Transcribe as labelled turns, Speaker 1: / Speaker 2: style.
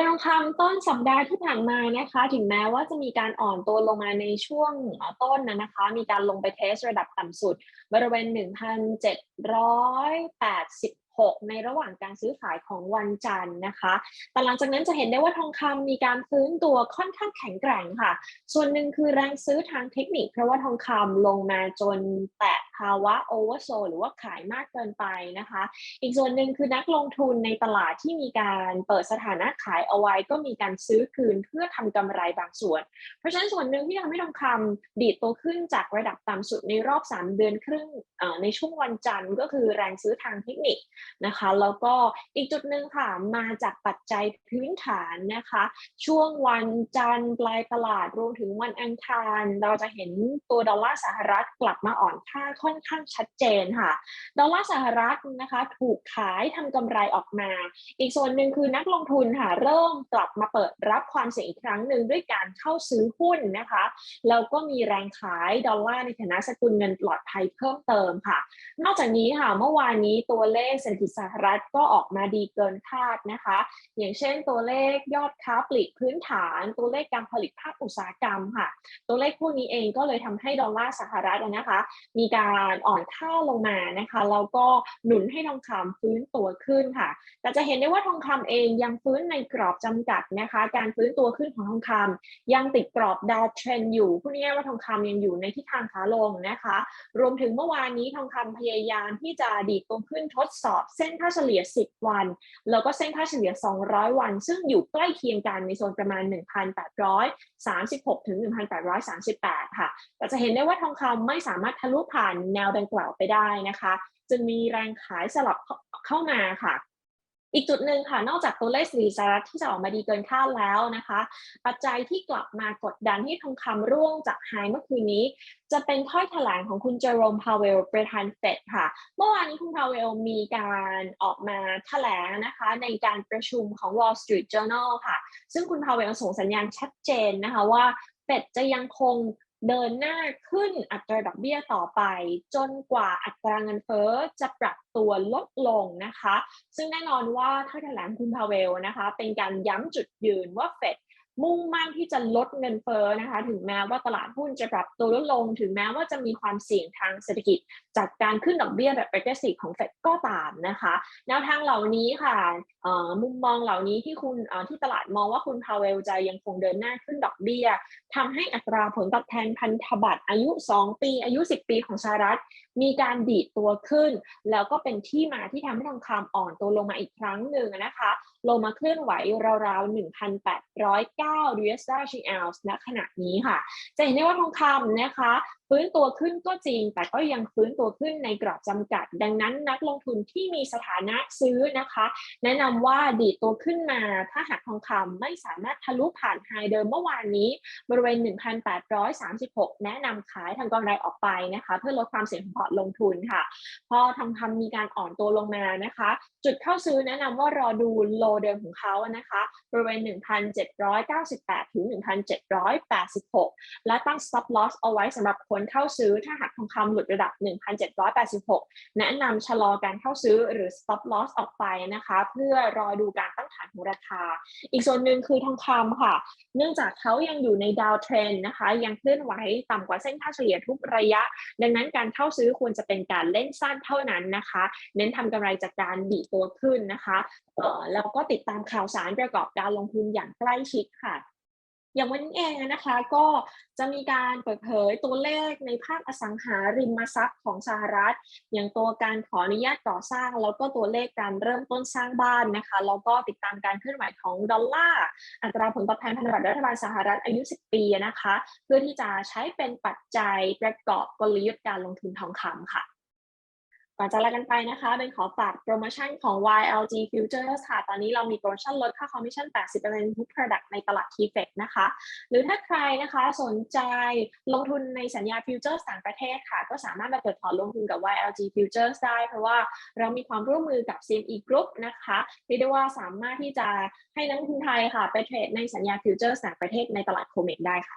Speaker 1: ในทองคำต้นสัปดาห์ที่ผ่านมานะคะ ถึงแม้ว่าจะมีการอ่อนตัวลงมาในช่วงต้นนะนะคะ มีการลงไปเทสระดับต่ำสุด บริเวณ 1,786 ในระหว่างการซื้อขายของวันจันทร์นะคะ แต่หลังจากนั้นจะเห็นได้ว่าทองคำมีการฟื้นตัวค่อนข้างแข็งแกร่งค่ะ ส่วนหนึ่งคือแรงซื้อทางเทคนิค เพราะว่าทองคำลงมาจนแตะาวะโอเวอร์โซหรือว่าขายมากเกินไปนะคะ อีกส่วนหนึ่งคือนักลงทุนในตลาดที่มีการเปิดสถานะขายเอาไว้ ก็มีการซื้อคืนเพื่อทำกำไรบางส่วน เพราะฉะนั้นส่วนหนึ่งที่ทำให้ทองคำดีดตัวขึ้นจากระดับต่ำสุดในรอบ 3 เดือนครึ่งในช่วงวันจันทร์ก็คือแรงซื้อทางเทคนิคนะคะ แล้วก็อีกจุดหนึ่งค่ะมาจากปัจจัยพื้นฐานนะคะ ช่วงวันจันทร์ปลายตลาดรวมถึงวันอังคาร เราจะเห็นตัวดอลลาร์สหรัฐกลับมาอ่อนค่าค่อนอนข้างชัดเจนค่ะ ดอลลาร์สหรัฐนะคะถูกขายทำกำไรออกมา อีกส่วนหนึ่งคือนักลงทุนค่ะเริ่มกลับมาเปิดรับความเสี่ยงอีกครั้งหนึ่งด้วยการเข้าซื้อหุ้นนะคะแล้วก็มีแรงขายดอลลาร์ในฐานะสกุลเงินปลอดภัยเพิ่มเติมค่ะ นอกจากนี้ค่ะเมื่อวานนี้ตัวเลขเศรษฐกิจสหรัฐก็ออกมาดีเกินคาดนะคะ อย่างเช่นตัวเลขยอดค้าปลีกพื้นฐาน ตัวเลขการผลิตภาคอุตสาหกรรมค่ะ ตัวเลขพวกนี้เองก็เลยทำให้ดอลลาร์สหรัฐนะคะ มีการอ่อนค่าลงมานะคะแล้วก็หนุนให้ทองคำฟื้นตัวขึ้นค่ะ แต่จะเห็นได้ว่าทองคำเองยังฟื้นในกรอบจำกัดนะคะ การฟื้นตัวขึ้นของทองคำยังติดกรอบดาวเทรนอยู่พูดง่ายๆว่าทองคำยังอยู่ในทิศทางขาลงนะคะ รวมถึงเมื่อวานนี้ทองคำพยายามที่จะดีดตัวขึ้นทดสอบเส้นค่าเฉลี่ย 10 วัน แล้วก็เส้นค่าเฉลี่ย 200 วัน ซึ่งอยู่ใกล้เคียงกันในโซนประมาณ 1,836 ถึง 1,838 ค่ะ แต่จะเห็นได้ว่าทองคำไม่สามารถทะลุผ่านแนวดังกล่าวไปได้นะคะ จึงมีแรงขายสลับเข้ามาค่ะอีกจุดหนึ่งค่ะ นอกจากตัวเลขสีสหรัฐที่จะออกมาดีเกินคาดแล้วนะคะ ปัจจัยที่กลับมากดดันให้ทองคำร่วงจากไฮเมื่อคืนนี้ จะเป็นถ้อยแถลงของคุณเจอโรมพาวเวลประธานเฟดค่ะ เมื่อวานนี้คุณพาวเวลมีการออกมาแถลงนะคะ ในการประชุมของ Wall Street Journal ค่ะ ซึ่งคุณพาวเวลส่งสัญญาณชัดเจนนะคะว่าเฟดจะยังคง เดินหน้าขึ้นอัตราดอกเบี้ยต่อไป จนกว่าอัตราเงินเฟ้อจะปรับตัวลดลงนะคะ ซึ่งแน่นอนว่าถ้าแถลงคุณพาเวลนะคะ เป็นการย้ำจุดยืนว่าเฟด มุ่งมั่นที่จะลดเงินเฟ้อนะคะ ถึงแม้ว่าตลาดหุ้นจะปรับตัวลดลง ถึงแม้ว่าจะมีความเสี่ยงทางเศรษฐกิจ จากการขึ้นดอกเบี้ยแบบ aggressive ของเฟดก็ตามนะคะ แนวทางเหล่านี้ค่ะมุมมองเหล่านี้ที่คุณที่ตลาดมองว่าคุณพาเวลจะยังคงเดินหน้าขึ้นดอกเบี้ยทำให้อัตราผลตอบแทนพันธบัตรอายุ 2 ปี อายุ 10 ปีของสหรัฐ มีการดีดตัวขึ้น แล้วก็เป็นที่มาที่ทำให้ทองคำอ่อนตัวลงมาอีกครั้งหนึ่งนะคะลงมาเคลื่อนไหวราวๆ 1,809 US dollar per ounce ณขณะนี้ค่ะ จะเห็นได้ว่าทองคำนะคะ ฟื้นตัวขึ้นก็จริง แต่ก็ยังฟื้นตัวขึ้นในกรอบจำกัด ดังนั้นนักลงทุนที่มีสถานะซื้อนะคะ แนะนำว่าดีดตัวขึ้นมา ถ้าหากทองคำไม่สามารถทะลุผ่านไฮเดิมเมื่อวานนี้ บริเวณ 1,836 แนะนำขายทางกำไรออกไปนะคะ เพื่อลดความเสี่ยงของพอร์ตลงทุนค่ะ พอทองคำมีการอ่อนตัวลงมานะคะ จุดเข้าซื้อแนะนำว่ารอดูโลเดิมของเขานะคะบริเวณ 1,798 ถึง 1,786 และตั้ง stop loss เอาไว้สำหรับคนนเข้าซื้อถ้าหากทองคำหลุดระดับ 1,786 แนะนำชะลอการเข้าซื้อหรือ stop loss ออกไปนะคะ เพื่อรอดูการตั้งฐานของราคา อีกส่วนหนึ่งคือทองคำค่ะ เนื่องจากเขายังอยู่ในดาวเทรนนะคะ ยังเคลื่อนไหวต่ำกว่าเส้นค่าเฉลี่ยทุกระยะ ดังนั้นการเข้าซื้อควรจะเป็นการเล่นสั้นเท่านั้นนะคะ เน้นทำกำไรจากการบีตัวขึ้นนะคะแล้วก็ติดตามข่าวสารประกอบการลงทุนอย่างใกล้ชิดค่ะ อย่างวันนี้เองนะคะก็จะมีการเปิดเผยตัวเลขในภาคอสังหาริมทรัพย์ของสหรัฐ อย่างตัวการขออนุญาตก่อสร้าง แล้วก็ตัวเลขการเริ่มต้นสร้างบ้านนะคะแล้วก็ติดตามการเคลื่อนไหวของดอลลาร์อัตราผลตอบแทนพันธบัตรรัฐบาลสหรัฐอายุ 10 ปีนะคะ เพื่อที่จะใช้เป็นปัจจัยประกอบกลยุทธ์การลงทุนทองคำค่ะ ก่อนจะลากันไปนะคะเป็นขอฝากโปรโมชั่นของ YLG Futures ค่ะ ตอนนี้เรามีโปรโมชั่นลดค่าคอมมิชชั่น 80%ทุก Product ในตลาด t f e c นะคะ หรือถ้าใครนะคะสนใจลงทุนในสัญญา Futures ต่างประเทศค่ะ ก็สามารถมาเปิดพอร์ตลงทุนกับ YLG Futures ได้ เพราะว่าเรามีความร่วมมือกับ CME Group นะคะเรียกได้ว่าสามารถที่จะให้นักลงทุนไทยค่ะ ไปเทรดในสัญญา Futures ต่างประเทศในตลาดโคเมกได้ค่ะ